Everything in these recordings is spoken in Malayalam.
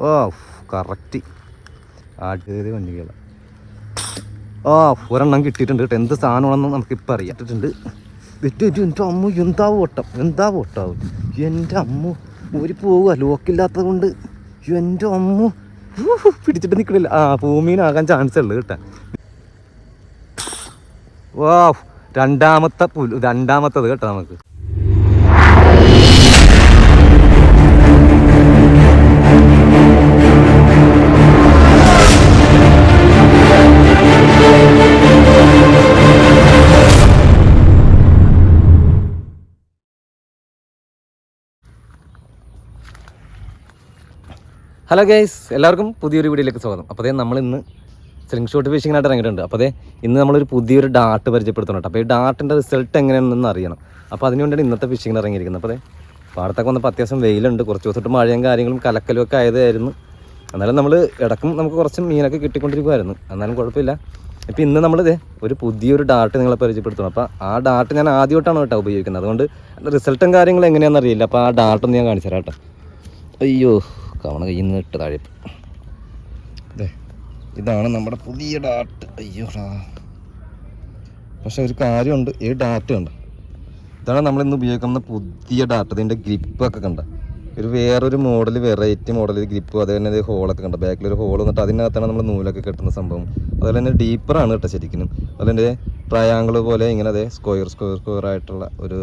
ഓ കറക്റ്റ്. ആട്ടിയത് വണ്ടികള ആ ഒരെണ്ണം കിട്ടിയിട്ടുണ്ട് കേട്ടോ. എന്ത് സാധനമാണെന്ന് നമുക്കിപ്പോൾ അറിയാട്ടിട്ടുണ്ട് വിറ്റു എന്റെ അമ്മ എന്താ ഓട്ടം? എന്താ ഓട്ടാവും എന്റെ അമ്മ. ഒരു പോവുക. ലോക്കില്ലാത്തത് കൊണ്ട്. എന്റെ അമ്മ. പിടിച്ചിട്ട് നിൽക്കണില്ല ആ ഭൂമിയിലാകാൻ ചാൻസ് ഉള്ളു കേട്ടോ. വാ രണ്ടാമത്തെ രണ്ടാമത്തത് കേട്ടോ നമുക്ക്. ഹലോ ഗൈസ് എല്ലാവർക്കും പുതിയൊരു വീഡിയോയിലേക്ക് സ്വാഗതം. അപ്പോൾ അതേ നമ്മൾ ഇന്ന് സ്ലിംഗ് ഷോട്ട് ഫിഷിങ്ങിനായിട്ട് ഇറങ്ങിയിട്ടുണ്ട്. അപ്പോൾ അതേ ഇന്ന് നമ്മളൊരു പുതിയൊരു ഡാർട്ട് പരിചയപ്പെടുത്തുന്നുണ്ട് അപ്പോൾ ഈ ഡാർട്ടിന്റെ റിസൾട്ട് എങ്ങനെയാണെന്ന് അറിയണം. അപ്പോൾ അതിനുവേണ്ടിയാണ് ഇന്നത്തെ ഫിഷിങ്ങിന് ഇറങ്ങിയിരിക്കുന്നത്. അപ്പോൾ അതേ പാടത്തൊക്കെ വന്നപ്പോൾ അത്യാവശ്യം വെയിലുണ്ട്. കുറച്ച് ദിവസമായിട്ട് മഴയും കാര്യങ്ങളും കലക്കലും ഒക്കെ ആയതായിരുന്നു. എന്നാലും നമ്മൾ ഇടക്കും നമുക്ക് കുറച്ച് മീനൊക്കെ കിട്ടിക്കൊണ്ടിരിക്കുമായിരുന്നു എന്നാലും കുഴപ്പമില്ല. ഇപ്പോൾ ഇന്ന് നമ്മളിത് ഒരു പുതിയൊരു ഡാർട്ട് നിങ്ങളെ പരിചയപ്പെടുത്തണം. അപ്പോൾ ആ ഡാർട്ട് ഞാൻ ആദ്യമായിട്ടാണ് കേട്ടോ ഉപയോഗിക്കുന്നത്. അതുകൊണ്ട് റിസൾട്ടും കാര്യങ്ങളും എങ്ങനെയാണെന്ന് അറിയില്ല. അപ്പോൾ ആ ഡാർട്ടൊന്ന് ഞാൻ കാണിച്ചു തരാം കേട്ടോ. അയ്യോ. കവണ കയ്യിൽ നിന്ന് ഇട്ട് താഴെ അതെ ഇതാണ് നമ്മുടെ പുതിയ ഡാറ്റ് അയ്യോടാ. പക്ഷെ ഒരു കാര്യമുണ്ട് ഈ ഡാറ്റ് കണ്ട ഇതാണ് നമ്മൾ ഇന്ന് ഉപയോഗിക്കുന്ന പുതിയ ഡാറ്റ ഇതിന്റെ ഗ്രിപ്പൊക്കെ കണ്ട. ഒരു വേറൊരു മോഡൽ വെറൈറ്റി മോഡൽ ഗ്രിപ്പ് അതേ തന്നെ ഹോളൊക്കെ കണ്ട. ബാക്കിൽ ഒരു ഹോൾ വന്നിട്ട് അതിനകത്താണ് നമ്മൾ നൂലൊക്കെ കെട്ടുന്ന സംഭവം. അതുപോലെ തന്നെ ഡീപ്പറാണ് കേട്ടോ ശരിക്കും തന്നെ ട്രയാങ്കിൾ പോലെ ഇങ്ങനെ അതെ സ്ക്വയർ സ്ക്വയർ സ്ക്വയർ ആയിട്ടുള്ള ഒരു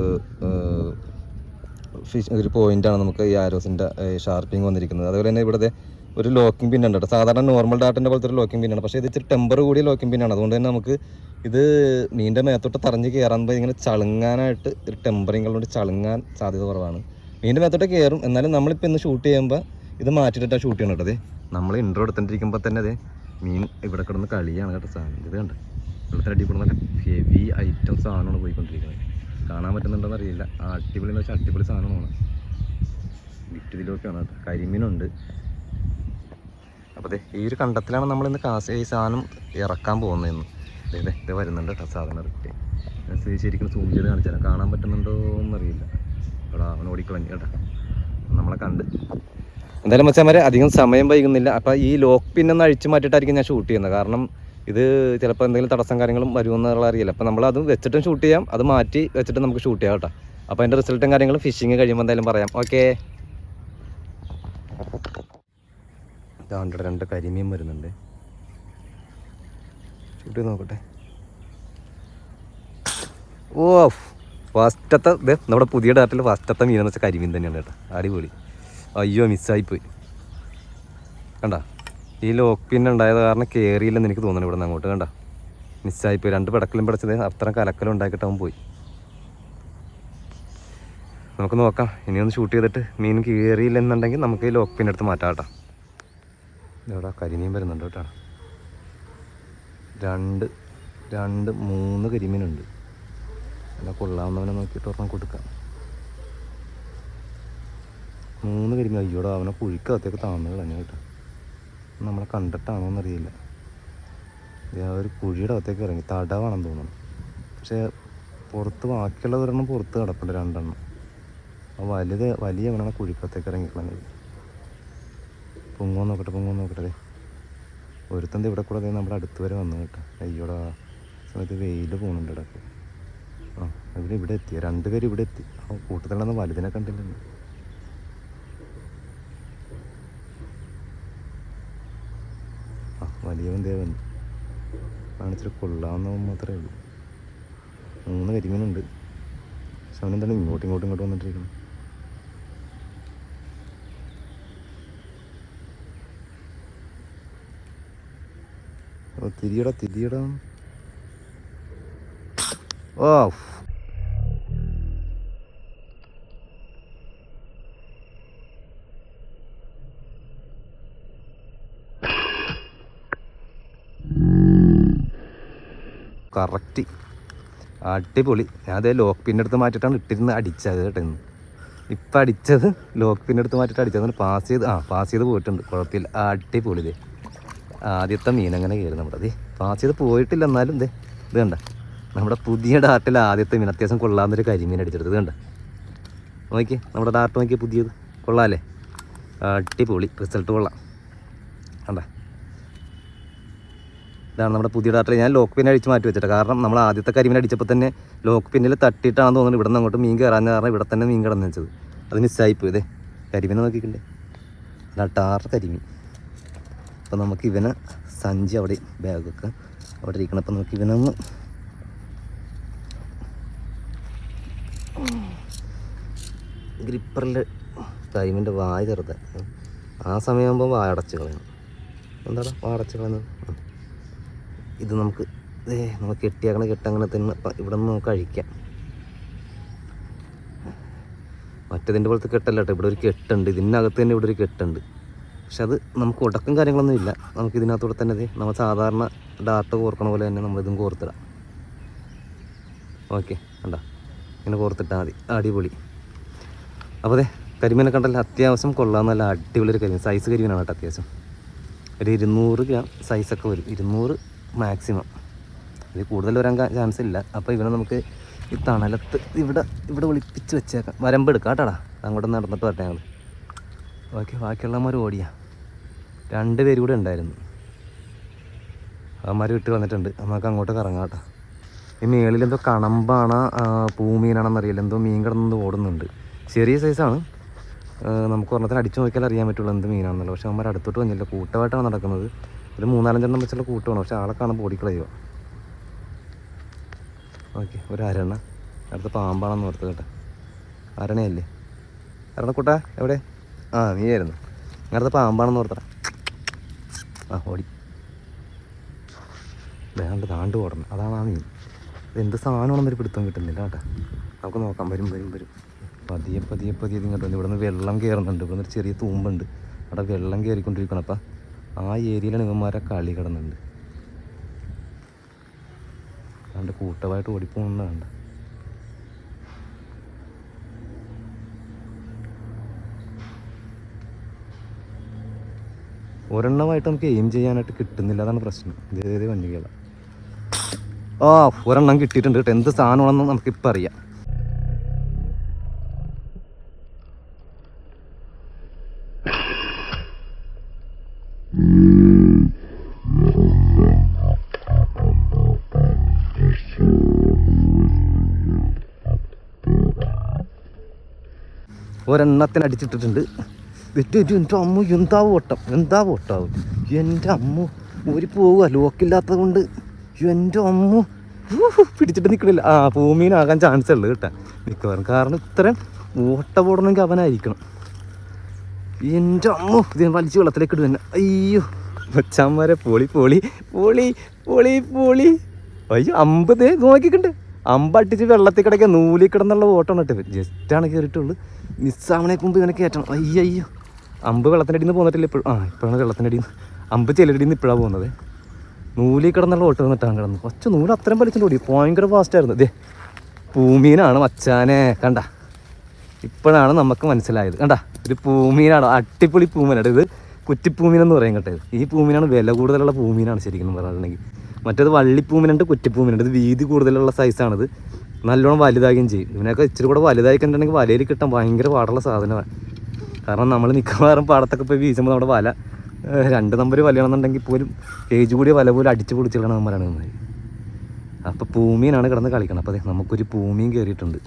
ഫിഷ് ഒരു പോയിന്റാണ് നമുക്ക് ഈ ആരോസിന്റെ ഷാർപ്പിംഗ് വന്നിരിക്കുന്നത്. അതുപോലെ തന്നെ ഇവിടുത്തെ ഒരു ലോക്കിംഗ് പിൻ ഉണ്ട് സാധാരണ നോർമൽ ഡാറ്റിന്റെ പോലത്തെ ഒരു ലോക്കിംഗ് പിന്നാണ്. പക്ഷേ ഇത് ഇച്ചിരി ടെമ്പർ കൂടിയ ലോക്കിംഗ് പിന്നാണ്. അതുകൊണ്ട് തന്നെ നമുക്ക് ഇത് മീന്റെ മേത്തോട്ട് തറഞ്ഞ് കയറാൻ ഇങ്ങനെ ചളുങ്ങാനായിട്ട് ഒരു ടെമ്പറിങ് കൊണ്ട് ചളുങ്ങാൻ സാധ്യത കുറവാണ്. മീന്റെ മേത്തോട്ട് കയറും എന്നാലും നമ്മളിപ്പോൾ ഇന്ന് ഷൂട്ട് ചെയ്യുമ്പോൾ ഇത് മാറ്റിയിട്ടാണ് ഷൂട്ട് ചെയ്യണം കേട്ടോ അതെ നമ്മൾ ഇൻട്രോ എടുത്തിട്ടിരിക്കുമ്പോൾ തന്നെ അതെ മീൻ ഇവിടെ കിടന്ന് കളിയാണ് കേട്ടോ സാധനം. ഇത് കണ്ട്. വെള്ളത്തിനടി കൂടുന്ന ഹെവി ഐറ്റം സാധനമാണ് പോയിക്കൊണ്ടിരിക്കുന്നത്. കാണാൻ പറ്റുന്നുണ്ടോന്ന് അറിയില്ല. അടിപൊളി എന്ന് വെച്ചാൽ അടിപൊളി സാധനമാണ്. വിറ്റുതിലൊക്കെയാണ് ഇതിലൊക്കെയാണ്. കരിമീനുണ്ട്. അപ്പോൾ അതെ ഈ ഒരു കണ്ടത്തിലാണ് നമ്മളിന്ന് കാശ് ഈ സാധനം ഇറക്കാൻ പോകുന്നതെന്ന് അതെ അതെ ഇത് വരുന്നുണ്ട് കേട്ടോ സാധനം ഞാൻ ശരി- ശരിക്കും സൂം ചെയ്ത് കാണിച്ചാൽ കാണാൻ പറ്റുന്നുണ്ടോ എന്നറിയില്ല എടാ അവൻ ഓടിക്കളഞ്ഞു കേട്ടോ. നമ്മളെ കണ്ട്. എന്തായാലും മച്ചാമാരെ അധികം സമയം വൈകുന്നില്ല. അപ്പോൾ ഈ ലോക്ക് പിന്നൊന്ന് അഴിച്ചു മാറ്റിയിട്ടായിരിക്കും ഞാൻ ഷൂട്ട് ചെയ്യുന്നത്. കാരണം ഇത് ചിലപ്പോൾ എന്തെങ്കിലും തടസ്സം കാര്യങ്ങളും വരുമെന്നുള്ള അറിയില്ല. അപ്പോൾ നമ്മൾ അത് വെച്ചിട്ടും ഷൂട്ട് ചെയ്യാം. അത് മാറ്റി വെച്ചിട്ട് നമുക്ക് ഷൂട്ട് ചെയ്യാം കേട്ടോ. അപ്പോൾ അതിന്റെ റിസൾട്ടും കാര്യങ്ങളും ഫിഷിങ് കഴിയുമ്പോൾ എന്തായാലും പറയാം. ഓക്കെ ഇതാണ്ട് രണ്ട് കരിമീൻ വരുന്നുണ്ട്. ഷൂട്ട് ചെയ്ത് നോക്കട്ടെ. ഓ ഫസ്റ്റത്തെ ഇത് നമ്മുടെ പുതിയ ഡാറ്റിൽ ഫസ്റ്റത്തെ മീനെന്ന് വെച്ചാൽ കരിമീൻ തന്നെയാണ് കേട്ടോ. അടിപൊളി. അയ്യോ മിസ്സായിപ്പോയി കണ്ട? ഈ ലോക്ക് പിന്നെ ഉണ്ടായത് കാരണം കയറിയില്ലെന്ന് എനിക്ക് തോന്നുന്നു ഇവിടെ നിന്ന് അങ്ങോട്ട് കണ്ട? മിസ്സായിപ്പോയി രണ്ട് പടക്കലും പിടച്ചത് അത്ര കലക്കലും ഉണ്ടാക്കിയിട്ട് അവൻ പോയി. നമുക്ക് നോക്കാം. ഇനി ഒന്ന് ഷൂട്ട് ചെയ്തിട്ട് മീൻ കയറിയില്ലെന്നുണ്ടെങ്കിൽ നമുക്ക് ഈ ലോക്ക് പിന്നെ എടുത്ത് മാറ്റാം കേട്ടോ. ഇവിടെ കരിമീൻ വരുന്നുണ്ട് കേട്ടോ. രണ്ട് രണ്ട് മൂന്ന് കരിമീനുണ്ട്. അല്ല കൊള്ളാവുന്നവനെ നോക്കിയിട്ട് ഒരെണ്ണം കൊടുക്കാം. മൂന്ന് കരിമീൻ അയ്യോടാ അവനെ കുഴിക്കകത്തേക്ക് താന്നു കളഞ്ഞു കേട്ടോ. നമ്മളെ കണ്ടിട്ടാണോ എന്നറിയില്ല ആ ഒരു കുഴിയുടെ അകത്തേക്ക് ഇറങ്ങി. തടവാണെന്ന് തോന്നുന്നു. പക്ഷേ പുറത്ത് ബാക്കിയുള്ള ഒരെണ്ണം പുറത്ത് കിടപ്പുണ്ട് രണ്ടെണ്ണം. ആ വലുത് വലിയ വേണം കുഴിക്കകത്തേക്ക് ഇറങ്ങിക്കളഞ്ഞത്. പൊങ്ങോ നോക്കട്ടെ പൊങ്ങോ നോക്കട്ടെ. ഒരുത്തന്റെ ഇവിടെ കൂടെ നമ്മുടെ അടുത്ത് വരെ വന്നു കേട്ടോ. അയ്യോടാ സമയത്ത് വെയിൽ പോകുന്നുണ്ട് ഇടയ്ക്ക്. ആ ഇവിടെ ഇവിടെ എത്തി. രണ്ടുപേരും പേര് ഇവിടെ എത്തി. ആ കൂട്ടത്തിലുള്ള വലുതിനെ കണ്ടില്ലല്ലോ ആ വലിയവൻ ദേവൻ. കാണിച്ചിട്ട് കൊള്ളാവുന്നവൻ മാത്രമേ ഉള്ളൂ. മൂന്ന് കരിമീനുണ്ട്. പക്ഷെ അവനെന്താണ് ഇങ്ങോട്ടും ഇങ്ങോട്ടും ഇങ്ങോട്ട് വന്നിട്ടിരിക്കുന്നത്? ഓ തിരിയടാ തിരിയടാ. ഓ കറക്റ്റ്. അടിപൊളി. ഞാൻ അതേ ലോക്ക് പിന്റെ അടുത്ത് മാറ്റിയിട്ടാണ് ഇട്ടിരുന്ന് അടിച്ചത് കേട്ടോ ഇന്ന്. ഇപ്പം അടിച്ചത് ലോക്ക് പിന്റെ അടുത്ത് മാറ്റിയിട്ട് അടിച്ചത് പാസ് ചെയ്ത് ആ പാസ് ചെയ്ത് പോയിട്ടുണ്ട്. കുഴപ്പമില്ല. അടിപൊളി ഇതേ ആദ്യത്തെ മീൻ അങ്ങനെ കയറി നമ്മുടെ അതെ പാസ് ചെയ്ത് പോയിട്ടില്ല എന്നാലും ഇതേ ഇത് കണ്ട. നമ്മുടെ പുതിയ ഡാർട്ടിൽ ആദ്യത്തെ മീൻ. അത്യാവശ്യം കൊള്ളാവുന്നൊരു കരിമീൻ അടിച്ചെടുത്ത് ഇത് കണ്ട. നോക്കി നമ്മുടെ ഡാർട്ട് നോക്കിയ പുതിയത്. കൊള്ളാമല്ലേ അടിപൊളി. റിസൾട്ട് കൊള്ളാം. കണ്ട. ഇതാണ് നമ്മുടെ പുതിയ ഡാർട്ട് ഞാൻ ലോക്ക് പിൻ അടിച്ച് മാറ്റി വെച്ചിട്ട്. കാരണം നമ്മൾ ആദ്യത്തെ കരിമീൻ അടിച്ചപ്പോൾ തന്നെ ലോക്ക് പിന്നിൽ തട്ടിയിട്ടാണെന്ന് തോന്നുന്നു ഇവിടെ നിന്ന് അങ്ങോട്ട് മീൻ കയറാൻ കാരണം ഇവിടെ തന്നെ മീൻ കിടന്നു വെച്ചത്. അത് മിസ്സായിപ്പോയി ഇതേ കരിമീനെ നോക്കിക്കണ്ടേ? അല്ല ടാറ് കരിമീൻ. അപ്പോൾ നമുക്ക് ഇവനെ സഞ്ചി അവിടെ ബാഗൊക്കെ അവിടെ ഇരിക്കണം. അപ്പോൾ നമുക്ക് ഇവനൊന്ന് ഗ്രിപ്പറിൽ ടൈമിന്റെ വായ ചെറുതാണ് ആ സമയമാകുമ്പോൾ വായ കളയണം. എന്താണ് വായ കളയുന്നത്. ഇത് നമുക്ക് ഏ നമുക്ക് കെട്ടിയാക്കണ കെട്ടങ്ങനെ തന്നെ ഇവിടെ നിന്ന് നമുക്ക് അഴിക്കാം മറ്റേതിന്റെ പോലത്തെ കെട്ടല്ല കേട്ടോ. ഇവിടെ ഒരു കെട്ടുണ്ട്. ഇതിനകത്ത് തന്നെ ഇവിടെ ഒരു കെട്ടുണ്ട്. പക്ഷെ അത് നമുക്ക് ഉടക്കം കാര്യങ്ങളൊന്നും ഇല്ല. നമുക്ക് ഇതിനകത്തൂടെ തന്നെ നമ്മൾ സാധാരണ ഡാർട്ട് കോർക്കണ പോലെ തന്നെ നമ്മളിതും കോർത്തിടാം. ഓക്കെ കണ്ട? ഇങ്ങനെ കോർത്തിട്ടാൽ മതി. അടിപൊളി. അപ്പോൾ അതെ കരിമീനെ കണ്ടല്ല. അത്യാവശ്യം കൊള്ളാം. നല്ല അടിപൊളി ഒരു കരിമീൻ. സൈസ് കരിമീനാണ് കേട്ടോ അത്യാവശ്യം. ഒരു ഇരുന്നൂറ് ഗ്രാം സൈസൊക്കെ വരും. ഇരുന്നൂറ് മാക്സിമം. ഇതിൽ കൂടുതൽ വരാൻ ചാൻസ് ഇല്ല. അപ്പോൾ ഇവനെ നമുക്ക് ഈ തണലത്ത് ഇവിടെ ഇവിടെ ഒളിപ്പിച്ച് വെച്ചേക്കാം. വരമ്പ് എടുക്കാം കേട്ടാടാ അങ്ങോട്ട് നടന്നിട്ട് വരട്ടെ ഞങ്ങൾ ബാക്കി ബാക്കിയുള്ളവന്മാർ ഓടിയാ. രണ്ട് പേര് കൂടെ ഉണ്ടായിരുന്നു. അവന്മാർ വിട്ട് വന്നിട്ടുണ്ട്. നമുക്ക് അങ്ങോട്ട് കറങ്ങാം കേട്ടോ. ഈ മേളിൽ എന്തോ കണമ്പാണ് പൂമീനാണെന്നറിയില്ല എന്തോ മീൻ കിടന്നത് ഓടുന്നുണ്ട്. ചെറിയ സൈസാണ് നമുക്ക് ഒരെണ്ണത്തിന് അടിച്ചു നോക്കിയാൽ അറിയാൻ പറ്റുള്ളൂ എന്ത് മീനാണെന്നുള്ളത്. പക്ഷേ അവന്മാർ അടുത്തോട്ട് വന്നില്ല. കൂട്ടമായിട്ടാണ് നടക്കുന്നത്. ഒരു മൂന്നാലഞ്ചെണ്ണം വെച്ചുള്ള കൂട്ടമാണ് പക്ഷെ ആളെ കാണാൻ ഓടിക്കളയോ ഓക്കെ ഒരു അരണ അടുത്ത പാമ്പാണെന്ന് ഓർത്ത് കേട്ടോ. അരണയല്ലേ അരണക്കൂട്ട എവിടെ? ആ നീ ആയിരുന്നു അടുത്ത പാമ്പാണെന്ന് ഓർത്തട. ആ ഓടി. വേണ്ട താണ്ട് ഓടണം. അതാണ് നീ മീൻ. എന്ത് സാധനമാണെന്നൊരു പിടുത്തം കിട്ടുന്നില്ല കേട്ടോ. നമുക്ക് നോക്കാം വരും വരും വരും. പതിയെ പതിയെ പതിയെ ഇങ്ങോട്ട് ഇവിടെ നിന്ന് വെള്ളം കയറുന്നുണ്ട്. ഇവിടെ നിന്ന് ചെറിയ തൂമ്പുണ്ട്. അവിടെ വെള്ളം കയറിക്കൊണ്ടിരിക്കണം അപ്പം ആ ഏരിയയിലാണ് ഇവന്മാരെ കളി കിടന്നുണ്ട്. കണ്ട് കൂട്ടമായിട്ട് ഓടിപ്പോകുന്ന കണ്ട. ഒരെണ്ണമായിട്ട് നമുക്ക് എയിം ചെയ്യാനായിട്ട് കിട്ടുന്നില്ല അതാണ് പ്രശ്നം. ഇതേ വണ്ടികളാണ് ആ ഒരെണ്ണം കിട്ടിയിട്ടുണ്ട് കേട്ടോ. എന്ത് സാധനമാണെന്ന് നമുക്കിപ്പോൾ അറിയാം. ഒരെണ്ണത്തിന് അടിച്ചിട്ടിട്ടുണ്ട്. വെറ്റു എന്റെ അമ്മ എന്താ ഓട്ടം? എന്താ ഓട്ടാവും? എന്റെ അമ്മ ഒരു പോവുക ലോക്കില്ലാത്തത് കൊണ്ട്. എന്റെ അമ്മ. പിടിച്ചിട്ട് നിൽക്കണില്ല ആ ഭൂമിയിലാകാൻ ചാൻസ് ഉള്ളു കേട്ടാ. മിക്കവാറും കാരണം ഇത്രയും ഓട്ട പോടണമെങ്കിൽ അവനായിരിക്കണം. എന്റെ അമ്മ ഇതിനെ വലിച്ച് വെള്ളത്തിലേക്ക് ഇടുക അയ്യോ കൊച്ചാന്മാരെ പോളി പോളി പോളി പോളി പോളി. അയ്യോ അമ്പത് നോക്കിക്കണ്ട്. അമ്പ അട്ടിച്ച് വെള്ളത്തിൽ കിടക്കുക നൂലിൽ കിടന്നുള്ള ഓട്ടമാണ് കേട്ടോ. ജസ്റ്റാണ് കയറിയിട്ടുള്ളൂ. മിസ്സാവണേക്ക് മുമ്പ് ഇങ്ങനെ കയറ്റണം. അയ്യോ അയ്യോ അമ്പ് വെള്ളത്തിന്റെ അടിയിൽ നിന്ന് പോന്നിട്ടില്ല ഇപ്പോഴും. ആ ഇപ്പോഴാണ് വെള്ളത്തിന്റെ അടിയിൽ നിന്ന് അമ്പ് ചെല്ലടിയിൽ നിന്ന് ഇപ്പോഴാണ് പോകുന്നത് നൂലിൽ കിടന്നുള്ള ഓട്ടം വന്നിട്ടാണ് കിടന്നത്. ഒച്ച നൂൽ അത്രയും വലിച്ചിട്ട് ഓടി. ഭയങ്കര ഫാസ്റ്റായിരുന്നു ദേ പൂമീനാണ് മച്ചാനെ. കണ്ട? ഇപ്പോഴാണ് നമുക്ക് മനസ്സിലായത്. കണ്ട? ഒരു പൂമീനാണ്. അട്ടിപ്പൊളി പൂമീനാണ്. ഇത് കുറ്റിപ്പൂമീനെന്ന് പറയും കേട്ടത് ഇത്. ഈ പൂമീനാണ് വില കൂടുതലുള്ള പൂമീനാണ് ശരിക്കും പറഞ്ഞിട്ടുണ്ടെങ്കിൽ. മറ്റേത് വള്ളിപ്പൂമീനുണ്ട് കുറ്റിപ്പൂമീനുണ്ട്. ഇത് വീതി കൂടുതലുള്ള സൈസാണിത് നല്ലോണം വലുതാകുകയും ചെയ്യും. ഇതിനൊക്കെ ഇച്ചിരി കൂടെ വലുതായി കണ്ടിട്ടുണ്ടെങ്കിൽ വലയിൽ കിട്ടാൻ ഭയങ്കര പാടുള്ള സാധനമാണ് കാരണം നമ്മൾ മിക്കവാറും പാടത്തൊക്കെ പോയി വീശുമ്പോൾ നമ്മുടെ വല രണ്ട് നമ്പർ വലയാണെന്നുണ്ടെങ്കിൽ പോലും ഏജ് കൂടിയ വല പോലും അടിച്ച് പൊളിച്ചിടണം നമ്മളാണ് നന്നായി അപ്പോൾ പൂമീനാണ് കിടന്ന് കളിക്കണം അപ്പോൾ അതെ നമുക്കൊരു ഭൂമിയും കയറിയിട്ടുണ്ട്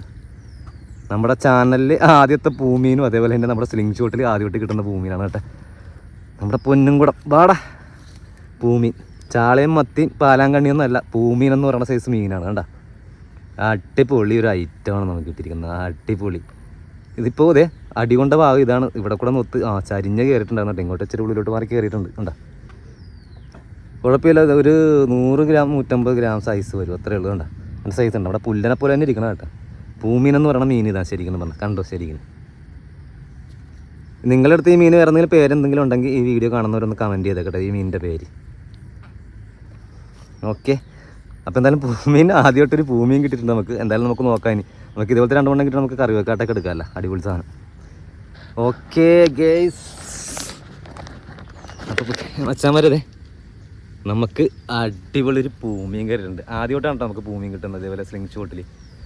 നമ്മുടെ ചാനലിൽ ആദ്യത്തെ പൂമീനും അതേപോലെ തന്നെ നമ്മുടെ സ്ലിംഗ് ഷോട്ടിൽ ആദ്യമായിട്ട് കിട്ടുന്ന പൂമീനാണ് കേട്ടോ. നമ്മുടെ പൊന്നും കൂടെ വാടാ ഭൂമി ചാളയും മത്തിയും പാലാങ്കണ്ണിയൊന്നും അല്ല പൂമീൻ എന്ന് പറയുന്ന സൈസ് മീനാണ് കണ്ട? അടിപൊളി ഒരു ഐറ്റമാണ് നമുക്ക് കിട്ടിയിരിക്കുന്നത്. അടിപൊളി. ഇതിപ്പോൾ അതെ അടികൊണ്ട ഭാഗം ഇതാണ്. ഇവിടെ കൂടെ നൊത്ത് ആ ചരിഞ്ഞ കയറിയിട്ടുണ്ടായിരുന്നു ഇങ്ങോട്ട് ഇച്ചിരി ഉള്ളിലോട്ട് മാറി കയറിയിട്ടുണ്ട് കണ്ട? കുഴപ്പമില്ല ഒരു നൂറ് ഗ്രാം നൂറ്റമ്പത് ഗ്രാം സൈസ് വരും. അത്രേ ഉള്ളൂ കണ്ട? അതിന്റെ സൈസ് ഉണ്ട്. അവിടെ പുല്ലനെ പോലെ തന്നെ ഇരിക്കണം കേട്ടോ. പൂമീനെന്ന് പറയുന്ന മീൻ ഇതാ ശരിക്കും പറഞ്ഞത് കണ്ടോ ശരിക്കും? നിങ്ങളുടെ അടുത്ത് ഈ മീൻ വേറെ എന്തെങ്കിലും പേരെന്തെങ്കിലും ഉണ്ടെങ്കിൽ ഈ വീഡിയോ കാണുന്നവരൊന്ന് കമന്റ് ചെയ്തേക്കട്ടെ ഈ മീനിന്റെ പേര്. ഓക്കെ അപ്പോൾ എന്തായാലും ഭൂമിയിൽ ആദ്യമായിട്ടൊരു ഭൂമിയും കിട്ടിയിട്ടുണ്ട് നമുക്ക്. എന്തായാലും നമുക്ക് നോക്കാം ഇനി. നമുക്ക് ഇതുപോലത്തെ രണ്ട് മണ്ണം കിട്ടി നമുക്ക് കറി വെക്കാട്ടൊക്കെ അടിപൊളി സാധനം. ഓക്കെ ഗേസ് അപ്പോൾ വച്ചാൽ വരതേ നമുക്ക് അടിപൊളി ഒരു പൂമീൻ കറിയുണ്ട് ആദ്യമായിട്ടാണ് നമുക്ക് പൂമീൻ കിട്ടുന്നത് അതേപോലെ സ്ലിംഗ് ഷോട്ടിൽ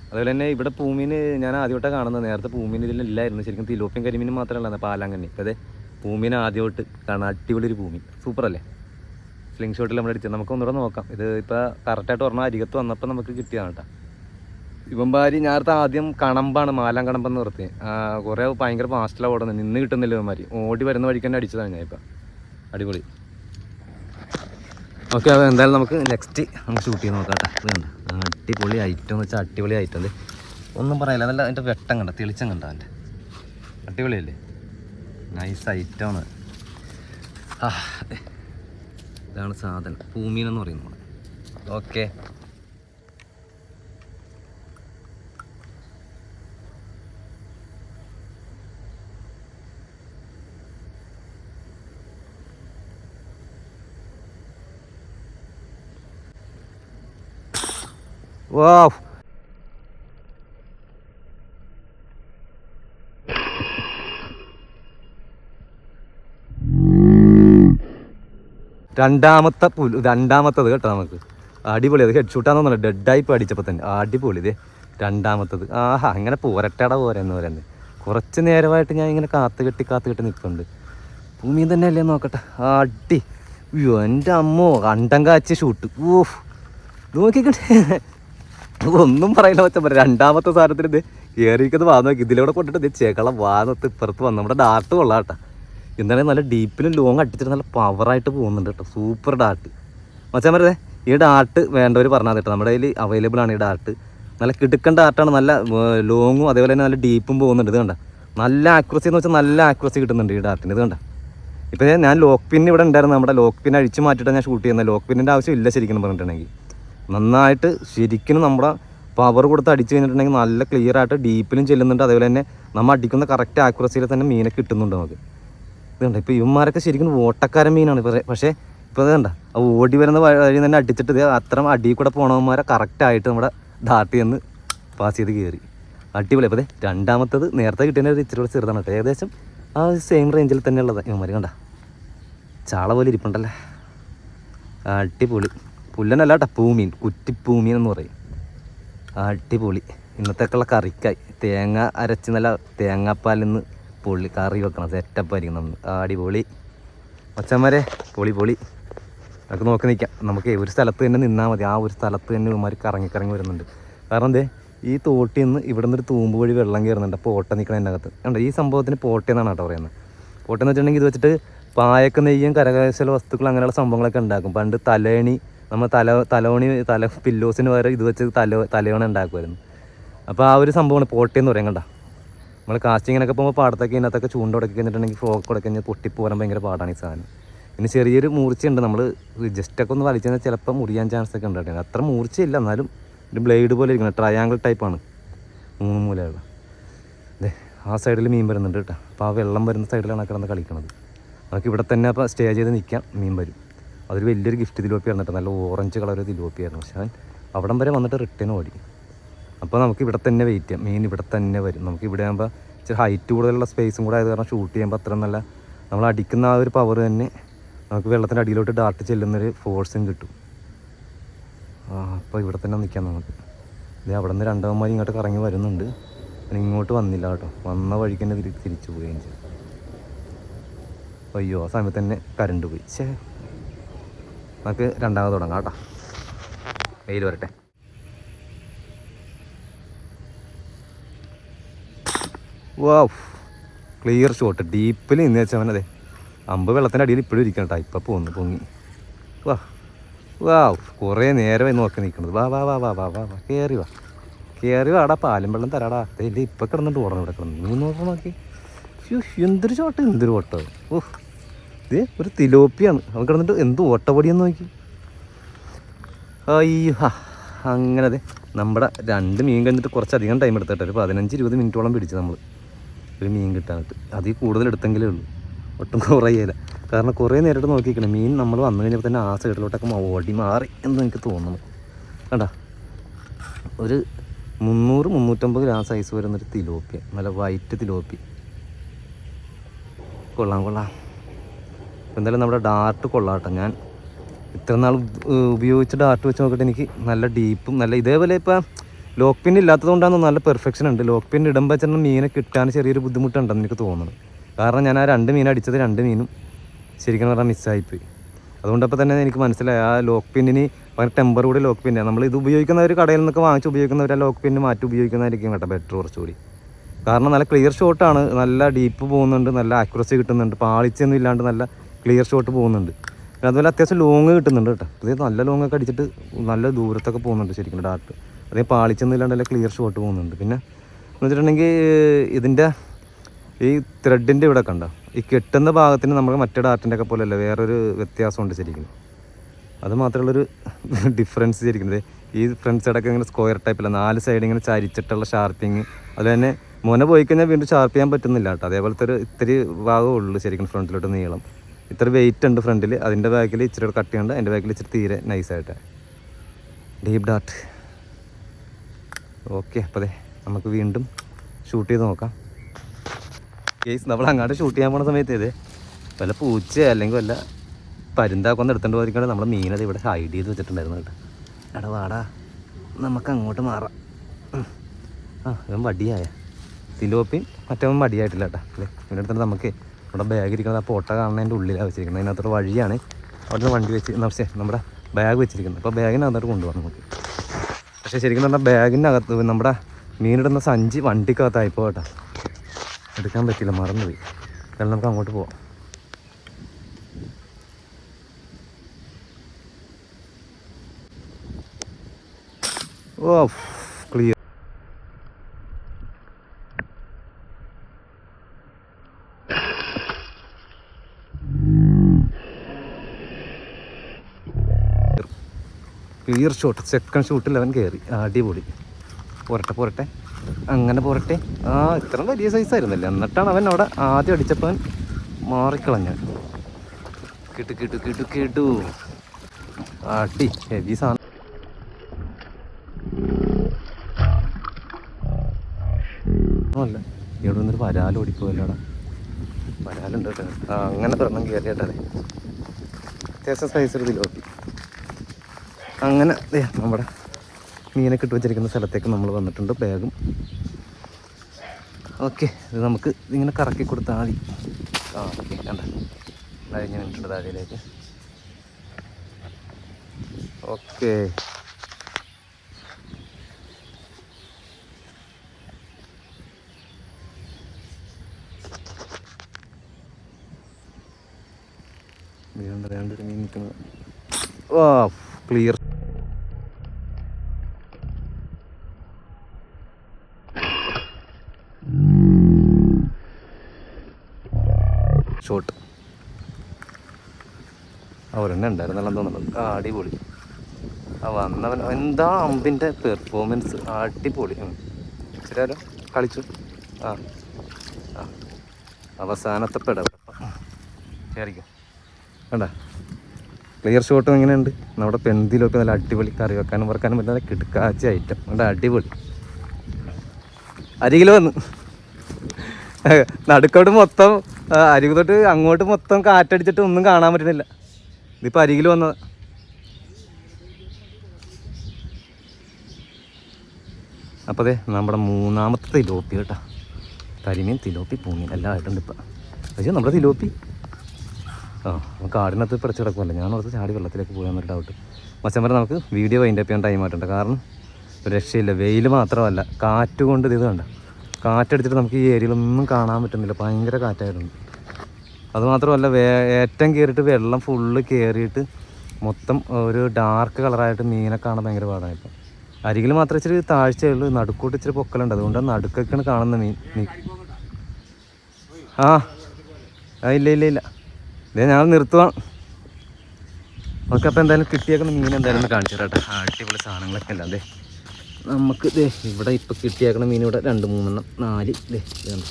അതുപോലെ തന്നെ ഇവിടെ പൂമീന് ഞാൻ ആദ്യമായിട്ടാണ് കാണുന്നത്. നേരത്തെ പൂമീൻ ഇതിലില്ലായിരുന്നു ശരിക്കും തിലോപ്പിയും കരിമീനും മാത്രമല്ല പാലാങ്കണ്ണി. അതെ പൂമീൻ ആദ്യമായിട്ട് കാണാൻ അടിപൊളി ഒരു ഭൂമി. സൂപ്പർ അല്ലേ സ്ലിംഗ് ഷോട്ടിൽ നമ്മൾ അടിച്ചത് നമുക്ക് ഒന്നുകൂടെ നോക്കാം. ഇത് ഇപ്പോൾ കറക്റ്റായിട്ട് പറഞ്ഞാൽ അരികത്ത് വന്നപ്പോൾ നമുക്ക് കിട്ടിയതാണ് കേട്ടോ. ഇവൻ ഭാര്യ ആദ്യം കണമ്പാണ് മാലാം കണമ്പെന്ന് നിർത്തി കുറേ ഭയങ്കര ഫാസ്റ്റിലാണ് ഓടുന്നത്. നിന്ന് കിട്ടുന്നില്ല ഇവന്മാർ ഓടി വരുന്ന വഴിക്ക് തന്നെ അടിച്ചതാണ് ഞാൻ ഇപ്പം. അടിപൊളി. ഓക്കെ അപ്പോൾ എന്തായാലും നമുക്ക് നെക്സ്റ്റ് നമുക്ക് ഷൂട്ട് ചെയ്ത് നോക്കാം കേട്ടോ. അടിപൊളി ഐറ്റം എന്ന് വെച്ചാൽ അടിപൊളി ഐറ്റം അത് ഒന്നും പറയില്ല. നല്ല അതിന്റെ വെട്ടം കണ്ട? തെളിച്ചം കണ്ട അതിന്റെ അടിപൊളിയല്ലേ? നൈസ് ഐറ്റമാണ് ആ അതെ ഇതാണ് സാധനം. പൂമീൻ എന്ന് പറയുന്നത് ഓക്കെ. വാവ് രണ്ടാമത്തെ പുൽ രണ്ടാമത്തത് കേട്ടോ നമുക്ക്. അടിപൊളി അത് ഹെഡ് ഷൂട്ടാന്ന് തോന്നുന്നു. ഡെഡായി ഇപ്പോൾ അടിച്ചപ്പോൾ തന്നെ. അടിപൊളി ഇതേ. രണ്ടാമത്തത്. ആഹാ അങ്ങനെ പോരട്ടട പോരെന്ന് പറയുന്നത്. കുറച്ച് നേരമായിട്ട് ഞാൻ ഇങ്ങനെ കാത്ത് കെട്ടി കാത്ത് കെട്ടി നിൽക്കുന്നുണ്ട് ഭൂമിയിൽ തന്നെ അല്ലേ നോക്കട്ടെ. അടി. അയ്യോ എന്റെ അമ്മോ കണ്ടം കാച്ച ഷൂട്ട് ഊഫ് നോക്കിക്കട്ടെ ഒന്നും പറയില്ല വെച്ചാൽ പറയാം രണ്ടാമത്തെ സാധനത്തിന് ഇത് കയറിയിരിക്കുന്നത് വാ നോക്കി. ഇതിലൂടെ കൊണ്ടിട്ട് ചേക്കള വാന്നത്ത് ഇപ്പുറത്ത് വന്നു നമ്മുടെ ഡാർട്ട് കൊള്ളാട്ടാ എന്തായാലും നല്ല ഡീപ്പിലും ലോങ് അടിച്ചിട്ട് നല്ല പവറായിട്ട് പോകുന്നുണ്ട് കേട്ടോ സൂപ്പർ ഡാർട്ട് മച്ചാൻ പറയുന്നത് ഈ ഡാർട്ട് വേണ്ടവർ പറഞ്ഞാൽ കേട്ടോ നമ്മുടെ കയ്യിൽ അവൈലബിൾ ആണ് ഈ ഡാർട്ട് നല്ല കിടുക്കൻ ഡാർട്ടാണ് നല്ല ലോങ്ങും അതേപോലെ തന്നെ നല്ല ഡീപ്പും പോകുന്നുണ്ട്. ഇത് കണ്ട? നല്ല ആക്യുറസി എന്ന് വെച്ചാൽ നല്ല ആക്യുറസി കിട്ടുന്നുണ്ട് ഈ ഡാർട്ടിന് ഇത് കണ്ട? ഇപ്പം ഞാൻ ലോക്ക് പിൻ ഇവിടെ ഉണ്ടായിരുന്നു. നമ്മുടെ ലോക്ക് പിൻ അഴിച്ച് മാറ്റിയിട്ടാണ് ഞാൻ ഷൂട്ട് ചെയ്യുന്നത്. ലോക്ക് പിന്നിന്റെ ആവശ്യമില്ല ശരിക്കും പറഞ്ഞിട്ടുണ്ടെങ്കിൽ. നന്നായിട്ട് ശരിക്കും നമ്മുടെ പവർ കൊടുത്ത് അടിച്ച് കഴിഞ്ഞിട്ടുണ്ടെങ്കിൽ നല്ല ക്ലിയർ ആയിട്ട് ഡീപ്പിലും ചെല്ലുന്നുണ്ട്. അതേപോലെ തന്നെ നമ്മൾ അടിക്കുന്ന കറക്റ്റ് ആക്യുറസിയിൽ തന്നെ മീനെ കിട്ടുന്നുണ്ട് നമുക്ക്. ഇതുണ്ട്. ഇപ്പോൾ ഇവന്മാരൊക്കെ ശരിക്കും ഓട്ടക്കാരൻ മീനാണ്. പക്ഷേ ഇപ്പോൾ ഇതുണ്ട ആ ഓടി വരുന്ന വഴി തന്നെ അടിച്ചിട്ട് അത്ര അടിയിൽ കൂടെ പോണവന്മാരെ കറക്റ്റായിട്ട് നമ്മുടെ ധാട്ടി എന്ന് പാസ് ചെയ്ത് കയറി അടിപൊളി. അപ്പോൾ ദേ രണ്ടാമത്തത് നേരത്തെ കിട്ടിയതിന്റെ ഒരു ഇച്ചിരി കൂടെ ചെറുതാണ് കേട്ടോ. ഏകദേശം ആ സെയിം റേഞ്ചിൽ തന്നെ ഉള്ളത്. ഇവന്മാർ കണ്ട ചാള പോലെ ഇരിപ്പുണ്ടല്ലേ? അടിപൊളി. പുല്ലനല്ല കേട്ടോ പൂമീൻ. കുറ്റിപ്പൂമീൻ എന്ന് പറയും. അടിപൊളി. ഇന്നത്തേക്കുള്ള കറിക്കായി. തേങ്ങ അരച്ച് നല്ല തേങ്ങാപ്പാലിൽ നിന്ന് പൊള്ളി കറി വെക്കണം സെറ്റപ്പായിരിക്കും നമ്മൾ അടിപൊളി. ഒച്ചന്മാരെ പൊളി പൊളി. നമുക്ക് നോക്കി നിൽക്കാം നമുക്ക് ഒരു സ്ഥലത്ത് തന്നെ നിന്നാൽ മതി. ആ ഒരു സ്ഥലത്ത് തന്നെ ഇവന്മാർ കറങ്ങി കറങ്ങി വരുന്നുണ്ട്. കാരണം എന്തേ ഈ തോട്ടിൽ നിന്ന് ഇവിടെ നിന്നൊരു തൂമ്പ് വഴി വെള്ളം കയറുന്നുണ്ട്. അപ്പോൾ ഓട്ട നിൽക്കണതിന്റെ അകത്ത്. കണ്ടോ ഈ സംഭവത്തിന് പോട്ട എന്നാണ് കേട്ടോ പറയുന്നത്. പോട്ടെന്ന് വെച്ചിട്ടുണ്ടെങ്കിൽ ഇത് വെച്ചിട്ട് പായക്ക നെയ്യും കരകൗശല വസ്തുക്കൾ അങ്ങനെയുള്ള സംഭവങ്ങളൊക്കെ ഉണ്ടാക്കും. പണ്ട് തലേണി നമ്മൾ തല തലോണി തല പില്ലോസിന് പകരം ഇത് വെച്ച് തല തലയോണ ഉണ്ടാക്കുമായിരുന്നു. അപ്പോൾ ആ ഒരു സംഭവമാണ് പോട്ടയെന്ന് പറയാം കണ്ട? നമ്മൾ കാസ്റ്റിങ്ങിനൊക്കെ പോകുമ്പോൾ പാടത്തൊക്കെ ഇതിനകത്തൊക്കെ ചൂണ്ട ഉടക്കി കഴിഞ്ഞിട്ടുണ്ടെങ്കിൽ ഫ്രോക്ക് ഉടക്കി കഴിഞ്ഞാൽ പൊട്ടിപ്പോരാൻ ഭയങ്കര പാടാണ് ഈ സാധനം. പിന്നെ ചെറിയൊരു മൂർച്ചയുണ്ട് നമ്മൾ ജസ്റ്റൊക്കെ ഒന്ന് വലിച്ചു കഴിഞ്ഞാൽ ചിലപ്പോൾ മുറിയാൻ ചാൻസ് ഒക്കെ ഉണ്ട് അത്ര മൂർച്ചയില്ല എന്നാലും ഒരു ബ്ലേഡ് പോലെ ഇരിക്കണം ട്രയാങ്കിൾ ടൈപ്പാണ് മൂന്ന് മൂലയുള്ള അതെ ആ സൈഡിൽ മീൻ വരുന്നുണ്ട് കേട്ടോ. അപ്പോൾ ആ വെള്ളം വരുന്ന സൈഡിലാണ് കിടന്ന് കളിക്കുന്നത് നമുക്ക് ഇവിടെ തന്നെ അപ്പോൾ സ്റ്റേ ചെയ്ത് നിൽക്കാം മീൻ വരും. അതൊരു വലിയൊരു ഗിഫ്റ്റ് തിലോപ്പിയായിരുന്നു കേട്ടോ നല്ല ഓറഞ്ച് കളർ തിലോപ്പിയായിരുന്നു. പക്ഷേ അവിടം വരെ വന്നിട്ട് റിട്ടേൺ ഓടി. അപ്പോൾ നമുക്ക് ഇവിടെ തന്നെ വെയിറ്റ് ചെയ്യാം. മെയിൻ ഇവിടെ തന്നെ വരും. നമുക്ക് ഇവിടെ ആകുമ്പോൾ ഇച്ചിരി ഹൈറ്റ് കൂടുതലുള്ള സ്പേസും കൂടെ ആയത് കാരണം ഷൂട്ട് ചെയ്യുമ്പോൾ അത്ര നല്ല നമ്മൾ അടിക്കുന്ന ആ ഒരു പവർ തന്നെ നമുക്ക് വെള്ളത്തിന്റെ അടിയിലോട്ട് ഡാർട്ട് ചെല്ലുന്നൊരു ഫോഴ്സും കിട്ടും. അപ്പോൾ ഇവിടെ തന്നെ നിൽക്കാം നമുക്ക്. ഇത് അവിടെ നിന്ന് രണ്ടാമന്മാർ ഇങ്ങോട്ട് കറങ്ങി വരുന്നുണ്ട് ഇങ്ങോട്ട് വന്നില്ല കേട്ടോ. വന്ന വഴിക്ക് തന്നെ തിരിച്ചു പോവുകയും ചെയ്തു അയ്യോ ആ സമയത്ത് തന്നെ കരണ്ട് പോയി. ശേ നമുക്ക് രണ്ടാമത് തുടങ്ങാം കേട്ടോ. വെയിൽ വരട്ടെ. വാവ് ക്ലിയർ ഷോട്ട് ഡീപ്പിൽ നിന്ന് വെച്ചവനതെ അമ്പ് വെള്ളത്തിന്റെ അടിയിൽ ഇപ്പോഴും ഇരിക്കണം കേട്ടോ ഇപ്പം പോന്നു പൊങ്ങി. വാ വാ കുറേ നേരം നേരമായി നോക്കി നിൽക്കുന്നത്. വാ വാ വാ വാ വാ വാ വാ. കയറി വാ. കയറി വാടാ പാലും വെള്ളം തരാടാ. ഇല്ല ഇപ്പം കിടന്നിട്ട് ഓടണം ഇവിടെ കിടന്നു. നീ നോക്കാൻ നോക്കി. എന്തൊരു ചോട്ടം എന്തൊരു ഓട്ടോ. ഓഹ് ഇത് ഒരു തിലോപ്പിയാണ് അവൻ കിടന്നിട്ട് എന്ത് ഓട്ടപടിയെന്ന് നോക്കി. അയ്യോ അങ്ങനെ അതെ നമ്മുടെ രണ്ട് മീൻ കഴിഞ്ഞിട്ട് കുറച്ചധികം ടൈം എടുത്തിട്ട് ഒരു പതിനഞ്ച് ഇരുപത് മിനിറ്റോളം പിടിച്ചു നമ്മൾ ഒരു മീൻ കിട്ടാനായിട്ട്. അതിൽ കൂടുതൽ എടുത്തെങ്കിലേ ഉള്ളൂ. ഒട്ടും കുറയില്ല കാരണം കുറേ നേരിട്ട് നോക്കിയിരിക്കണം. മീൻ നമ്മൾ വന്നു കഴിഞ്ഞപ്പോൾ തന്നെ ആ സൈഡിലോട്ടൊക്കെ ഓടി മാറി എന്ന് എനിക്ക് തോന്നുന്നു. കണ്ട? ഒരു മുന്നൂറ് മുന്നൂറ്റമ്പത് ഗ്രാം സൈസ് വരുന്നൊരു തിലോപ്പി നല്ല വൈറ്റ് തിലോപ്പി കൊള്ളാം കൊള്ളാം. എന്തായാലും നമ്മുടെ ഡാർട്ട് കൊള്ളാട്ടോ. ഞാൻ ഇത്ര നാൾ ഉപയോഗിച്ച ഡാർട്ട് വെച്ച് നോക്കിയിട്ട് എനിക്ക് നല്ല ഡീപ്പും നല്ല ഇതേപോലെ ഇപ്പം ലോക്ക് പിൻ ഇല്ലാത്തതുകൊണ്ടാണ് നല്ല പെർഫെക്ഷൻ ഉണ്ട്. ലോക്ക് പിൻ ഇടുമ്പോൾ വെച്ചാൽ മീനെ കിട്ടാൻ ചെറിയൊരു ബുദ്ധിമുട്ടുണ്ടെന്ന് എനിക്ക് തോന്നുന്നത് കാരണം ഞാൻ ആ രണ്ട് മീൻ അടിച്ചത് രണ്ട് മീനും ശരിക്കും പറഞ്ഞാൽ മിസ്സായിപ്പോയി അതുകൊണ്ടപ്പോൾ തന്നെ എനിക്ക് മനസ്സിലായി ആ ലോക്ക് പിന്നിന് ഭയങ്കര ടെമ്പർ കൂടി ലോക്ക് പിന്നാണ് നമ്മൾ ഇത് ഉപയോഗിക്കുന്ന ഒരു കടയിൽ നിന്നൊക്കെ വാങ്ങിച്ച് ഉപയോഗിക്കുന്നവർ ആ ലോക്ക് പിന്ന് മാറ്റി ഉപയോഗിക്കുന്നതായിരിക്കും കേട്ടോ ബെറ്റർ കുറച്ചുകൂടി. കാരണം നല്ല ക്ലിയർ ഷോട്ടാണ് നല്ല ഡീപ്പ് പോകുന്നുണ്ട് നല്ല ആക്യുറസി കിട്ടുന്നുണ്ട്. പാളിച്ചൊന്നും ഇല്ലാണ്ട് നല്ല ക്ലിയർ ഷോട്ട് പോകുന്നുണ്ട്. പിന്നെ അതുപോലെ അത്യാവശ്യം ലോങ് കിട്ടുന്നുണ്ട് കേട്ടോ. ഇത് നല്ല ലോങ്ങൊക്കെ അടിച്ചിട്ട് നല്ല ദൂരത്തൊക്കെ പോകുന്നുണ്ട് ശരിക്കും ഡാർട്ട് അതേ പാളിച്ചൊന്നും നല്ല ക്ലിയർ ഷോട്ട് പോകുന്നുണ്ട്. പിന്നെ എന്ന് വെച്ചിട്ടുണ്ടെങ്കിൽ ഇതിന്റെ ഈ ത്രെഡിന്റെ ഇവിടെ കണ്ടോ? ഈ കെട്ടുന്ന ഭാഗത്തിന് നമ്മൾ മറ്റേ ഡാറ്റിന്റെ ഒക്കെ പോലെയല്ല വേറൊരു വ്യത്യാസമുണ്ട് ശരിക്കും. അത് മാത്രമുള്ളൊരു ഡിഫറൻസ് ശരിക്കുന്നത് ഈ ഫ്രണ്ട് സൈഡൊക്കെ ഇങ്ങനെ സ്ക്വയർ ടൈപ്പില്ല നാല് സൈഡ് ഇങ്ങനെ ചരിച്ചിട്ടുള്ള ഷാർപ്പിങ് അത് തന്നെ മുന പോയി കഴിഞ്ഞാൽ വീണ്ടും ഷാർപ്പ് ചെയ്യാൻ പറ്റുന്നില്ല കേട്ടോ. അതേപോലത്തെ ഒരു ഇത്തിരി ഭാഗമേ ഉള്ളൂ ശരിക്കും ഫ്രണ്ടിലോട്ട് നീളം. ഇത്ര വെയിറ്റ് ഉണ്ട് ഫ്രണ്ടിൽ അതിന്റെ ബാക്കിൽ ഇച്ചിരി കൂടെ കട്ട് ചെയ്യേണ്ട അതിന്റെ ബാക്കിൽ ഇച്ചിരി തീരെ നൈസായിട്ട് ഡീപ് ഡാർട്ട് ഓക്കെ അപ്പതേ നമുക്ക് വീണ്ടും ഷൂട്ട് ചെയ്ത് നോക്കാം. കേസ് നമ്മൾ അങ്ങോട്ട് ഷൂട്ട് ചെയ്യാൻ പോണ സമയത്ത് ഇതേ വല്ല പൂച്ച അല്ലെങ്കിൽ വല്ല പരുന്താക്കൊന്ന് എടുത്തോണ്ട് പോയിരിക്കണം നമ്മൾ മീനത് ഇവിടെ ഹൈഡ് ചെയ്ത് വെച്ചിട്ടുണ്ടായിരുന്നു കേട്ടോ. എടാ വാടാ നമുക്ക് അങ്ങോട്ട് മാറാം ആ ഇവൻ വടിയായ. തിലോപ്പിൻ മറ്റവൻ വടിയായിട്ടില്ല കേട്ടോ. അല്ലേ ഇവന്റെ അടുത്തുണ്ട് നമുക്ക് നമ്മുടെ ബാഗ് ഇരിക്കുന്നത് ആ പോട്ട കാണുന്നതിന്റെ ഉള്ളിലാണ് വെച്ചിരിക്കുന്നത്. അതിനകത്തൊരു വഴിയാണ് അവിടെ വണ്ടി വെച്ച് നമ്മുടെ ബാഗ് വെച്ചിരിക്കുന്നത്. അപ്പോൾ ബാഗിനകത്തോട്ട് കൊണ്ടുപോകാം നമുക്ക്. പക്ഷേ ശരിക്കും പറഞ്ഞാൽ ബാഗിനകത്ത് നമ്മുടെ മീനിടുന്ന സഞ്ചി വണ്ടിക്കകത്തായിപ്പോ കേട്ടോ. എടുക്കാൻ പറ്റില്ല മറന്നുപോയി. കാരണം നമുക്ക് അങ്ങോട്ട് പോവാം. Oh clear clear shot second ഷൂട്ടിൽ അവൻ കയറി അടിപൊളി. പോരട്ടെ പോരട്ടെ. അങ്ങനെ പോരട്ടെ. ആ ഇത്ര വലിയ സൈസ് സൈസായിരുന്നല്ലേ എന്നിട്ടാണ് അവൻ അവിടെ ആദ്യം അടിച്ചപ്പോൾ മാറിക്കളഞ്ഞ കിട്ടു കിട്ടു കിട്ടു കിട്ടു. അടി ഹെവി സാധനം അല്ല ഇവിടെ നിന്നൊരു വരാൽ ഓടിപ്പോയല്ലോടാ. വരാലുണ്ട്? കേട്ടോ ആ അങ്ങനെ തുറന്നെങ്കിൽ കയറി കേട്ടേ അത്യാവശ്യം സൈസ് ഒരു കിലോ അങ്ങനെ നമ്മുടെ മീനൊക്കെ ഇട്ട് വെച്ചിരിക്കുന്ന സ്ഥലത്തേക്ക് നമ്മൾ വന്നിട്ടുണ്ട് ബാഗും. ഓക്കെ ഇത് നമുക്ക് ഇങ്ങനെ കറക്കി കൊടുത്താൽ മതി ആ ഓക്കെ കണ്ട. കഴിഞ്ഞ് നിന്നിട്ടുണ്ട് താഴേലേക്ക്. ഓക്കെ. വീണ്ടും രണ്ടൊരു മീൻ നിൽക്കുന്നത് ഓ ക്ലിയർ ഷോട്ട് അവരെന്നെ ഉണ്ടായിരുന്നല്ലോ തോന്നുന്നത് ആ അടിപൊളി. ആ വന്നവൻ എന്താ അമ്പിന്റെ പെർഫോമൻസ് അടിപൊളി. ശരിയാലോ കളിച്ചു. ആ ആ. അവസാനത്തെ പെട കണ്ട? ക്ലിയർ ഷോട്ടും എങ്ങനെയുണ്ട് നമ്മുടെ പെന്തിലൊക്കെ നല്ല അടിപൊളി കറി വെക്കാനും വറക്കാനും പറ്റുന്ന കിടുക്കാച്ച ഐറ്റം വേണ്ട അടിപൊളി. അരികിൽ വന്ന്. നടുക്കോട്ട് മൊത്തം അരികു അങ്ങോട്ട് മൊത്തം കാറ്റടിച്ചിട്ട് ഒന്നും കാണാൻ പറ്റുന്നില്ല. ഇതിപ്പോൾ അരികിൽ വന്നത്. അപ്പോൾ അതെ നമ്മുടെ മൂന്നാമത്തെ തിലോപ്പി കേട്ടോ. കരിമീൻ തിലോപ്പി പൂമീൻ എല്ലാം ആയിട്ടുണ്ട് ഇപ്പം. പക്ഷേ നമ്മുടെ തിലോപ്പി. ആ കാടിനകത്ത് പിടച്ച് കിടക്കുമല്ലോ ഞാൻ ഓർത്ത് ചാടി വെള്ളത്തിലേക്ക് പോകാൻ ഒരു ഡൗട്ട് മച്ചം വരെ നമുക്ക് വീഡിയോ വൈൻഡ് അപ്പ് ചെയ്യാൻ ടൈം ആയിട്ടുണ്ട്. കാരണം ഒരു രക്ഷയില്ല. വെയിൽ മാത്രമല്ല കാറ്റ് കൊണ്ട് ഇത് കണ്ട? കാറ്റടിച്ചിട്ട് നമുക്ക് ഈ ഏരിയയിലൊന്നും കാണാൻ പറ്റുന്നില്ല. ഭയങ്കര കാറ്റായിരുന്നു. അതുമാത്രമല്ല വേ ഏറ്റം കയറിയിട്ട് വെള്ളം ഫുള്ള് കയറിയിട്ട് മൊത്തം ഒരു ഡാർക്ക് കളറായിട്ട് മീനെ കാണാൻ ഭയങ്കര പാടായിപ്പോൾ അരികിൽ മാത്രം ഇച്ചിരി താഴ്ചയുള്ളൂ നടുക്കോട്ട് ഇച്ചിരി പൊക്കലുണ്ട്. അതുകൊണ്ട് നടുക്കൊക്കെയാണ് കാണുന്ന മീൻ മീൻ. ആ ഇല്ല ഇല്ല ഇല്ല. ഇതേ ഞങ്ങൾ നിർത്തുവാണ് നമുക്ക് എന്തായാലും കിട്ടിയേക്കുന്ന മീൻ എന്തായാലും കാണിച്ചു ആ, അടിപൊളി സാധനങ്ങളൊക്കെ അല്ല അതെ നമുക്ക് ദേ ഇവിടെ ഇപ്പോൾ കിട്ടിയേക്കുന്ന മീൻ ഇവിടെ രണ്ട് മൂന്നെണ്ണം നാല്. ഇത്. കണ്ടോ.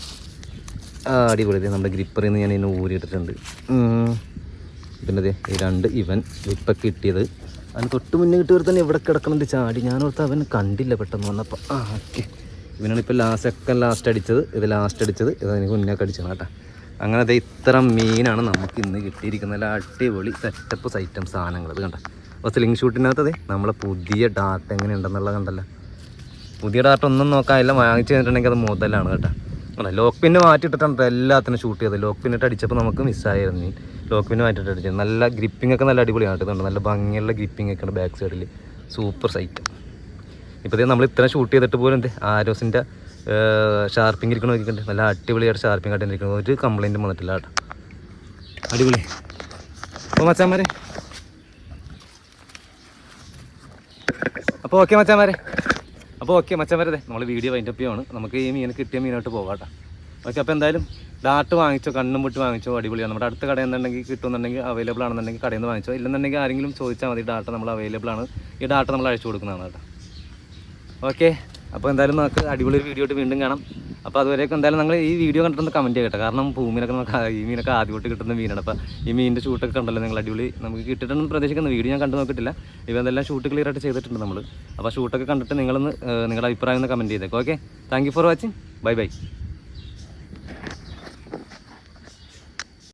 അടിപൊളി. നമ്മുടെ ഗ്രിപ്പറിൽ നിന്ന് ഞാൻ ഇതിനെ ഊരിയിട്ടിട്ടുണ്ട്. പിന്നെ ഈ രണ്ട് ഇവൻ ഇപ്പം കിട്ടിയത്. അതിന് തൊട്ട് മുന്നേ കിട്ടിയവർ തന്നെ ഇവിടെ കിടക്കണത് ചാടി. ഞാൻ ഓർത്ത് അവൻ കണ്ടില്ല പെട്ടെന്ന് വന്നപ്പോൾ ആ ഓക്കെ. ഇവനാണ് ഇപ്പോൾ ലാസ്റ്റ് ഒക്കെ ലാസ്റ്റ് അടിച്ചത്. ഇത് ലാസ്റ്റ് അടിച്ചത്. ഇത് എനിക്ക് മുന്നേ അടിച്ചത് കേട്ടോ. അങ്ങനെ ദേ ഇത്ര മീനാണ് നമുക്ക് ഇന്ന് കിട്ടിയിരിക്കുന്ന നല്ല അടിപൊളി സെറ്റപ്പ് സൈറ്റം സാധനങ്ങൾ ഇത് കണ്ട? അപ്പോൾ സ്ലിംഗ് ഷൂട്ടിനകത്ത് ദേ നമ്മളെ പുതിയ ഡാർട്ട് എങ്ങനെ ഉണ്ടെന്നുള്ളത് കണ്ടല്ലോ. പുതിയ ഡാർട്ട് ഒന്നും നോക്കാനില്ല. വാങ്ങിച്ചു കഴിഞ്ഞിട്ടുണ്ടെങ്കിൽ അത് മുതലാണ് കേട്ടോ. അല്ല ലോക്ക് പിന്നെ മാറ്റിയിട്ടിട്ടാണ് ട്ടോ എല്ലാത്തിനും ഷൂട്ട് ചെയ്തത്. ലോക്ക് പിന്നിട്ട് അടിച്ചപ്പോൾ നമുക്ക് മിസ്സായിരുന്നു ലോക്ക് പിന്നെ മാറ്റിയിട്ട് അടിച്ചത്. നല്ല ഗ്രിപ്പിംഗ് ഒക്കെ നല്ല അടിപൊളിയാണ് കേട്ടോ. നല്ല ഭംഗിയുള്ള ഗ്രിപ്പിംഗ് ഒക്കെ ഉണ്ട് ബാക്ക് സൈഡിൽ സൂപ്പർ സൈറ്റ് ഇപ്പോഴത്തേ നമ്മൾ ഇത്ര ഷൂട്ട് ചെയ്തിട്ട് പോലും എന്ത് ആരോസിന്റെ ഷാർപ്പിംഗ് ഇരിക്കണ നോക്കിയിട്ടുണ്ട് നല്ല അടിപൊളിയായിട്ട് ഷാർപ്പിംഗ് ആയിട്ട് ഇരിക്കണം ഒരു കംപ്ലൈന്റും വന്നിട്ടില്ല കേട്ടോ. അടിപൊളി. അപ്പോൾ മച്ചാന്മാരെ. അപ്പോൾ ഓക്കെ മച്ചാന്മാരെ. അപ്പോൾ ഓക്കെ മച്ചാന്മാരെ നമ്മൾ വീഡിയോ വൈൻഡപ്പ് ചെയ്യുവാണ് നമുക്ക് ഈ മീൻ കിട്ടിയ മീനായിട്ട് പോകാം ഓക്കെ അപ്പോൾ എന്തായാലും ഡാട്ട് വാങ്ങിച്ചോ കണ്ണും പൊട്ടി വാങ്ങിച്ചോ അടിപൊളിയാണ് നമ്മുടെ അടുത്ത കടയിൽ നിന്നുണ്ടെങ്കിൽ കിട്ടുന്നുണ്ടെങ്കിൽ അവൈലബിൾ ആണെന്നുണ്ടെങ്കിൽ കടയിൽ നിന്ന് വാങ്ങിച്ചോ. ഇല്ലെന്നുണ്ടെങ്കിൽ ആരെങ്കിലും ചോദിച്ചാൽ മതി ഡാട്ട നമ്മൾ അവൈലബിൾ ആണ്. ഈ ഡാട്ട നമ്മൾ അയച്ചു കൊടുക്കുന്നതാണ് കേട്ടോ. ഓക്കെ അപ്പോൾ എന്തായാലും നമുക്ക് അടിപൊളി വീഡിയോ ആയിട്ട് വീണ്ടും കാണാം. അപ്പോൾ അതുവരെയൊക്കെ എന്തായാലും നിങ്ങൾ ഈ വീഡിയോ കണ്ടിട്ടൊന്ന് കമന്റ് ചെയ്യട്ടെ കാരണം ഭൂമിയിലൊക്കെ നമുക്ക് ഈ മീനൊക്കെ ആദ്യമായിട്ട് കിട്ടുന്ന മീനാണ്. അപ്പോൾ ഈ മീനിന്റെ ഷൂട്ടൊക്കെ കണ്ടല്ലോ നിങ്ങൾ അടിപൊളി നമുക്ക് കിട്ടിയിട്ടുണ്ടെന്ന് പ്രതീക്ഷിക്കുന്ന. വീഡിയോ ഞാൻ കണ്ടു നോക്കിയിട്ടില്ല. ഇവ എന്തെല്ലാം ഷൂട്ട് ക്ലിയർ ആയിട്ട് ചെയ്തിട്ടുണ്ട് നമ്മൾ അപ്പോൾ ഷൂട്ടൊക്കെ കണ്ടിട്ട് നിങ്ങളൊന്ന് നിങ്ങളുടെ അഭിപ്രായം ഒന്ന് കമന്റ് ചെയ്തേക്കും. Okay thank for watching bye bye